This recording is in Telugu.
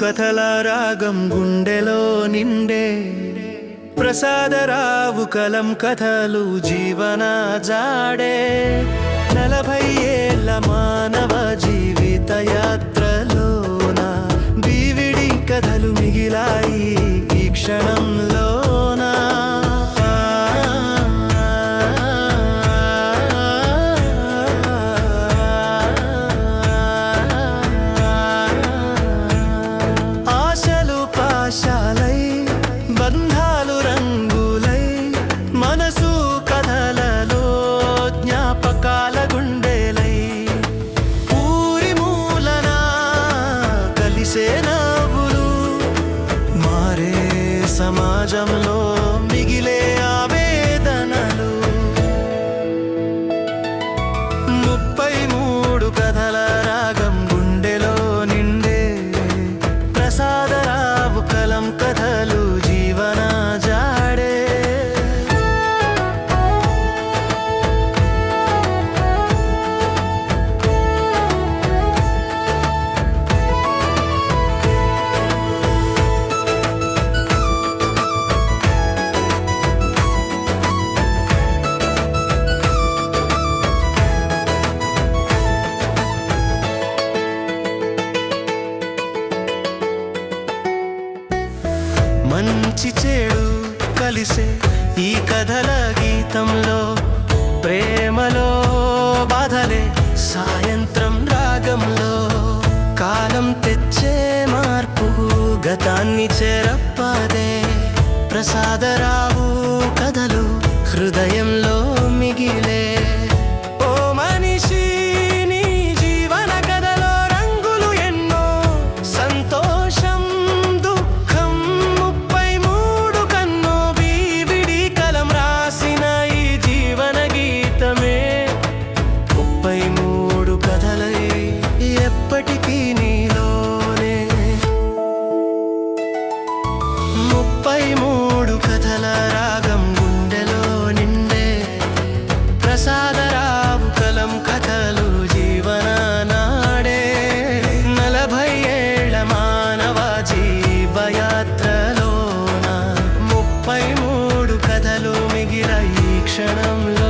కథల రాగం గుండెలో నిండే ప్రసాదరావు కలం కథలు జీవన జాడే నలభై ఏళ్ళ మానవ కలిసే నవ్వులు మారే సమాజంలో మంచి చెడు కలిసే ఈ కథల గీతంలో ప్రేమలో బాధలే సాయంత్రం రాగంలో కాలం తెచ్చే మార్పు గతాన్ని చెరప్పదే ప్రసాదరావు కథలు హృదయ పై మూడు కథలు మిగిల ఈ క్షణంలో.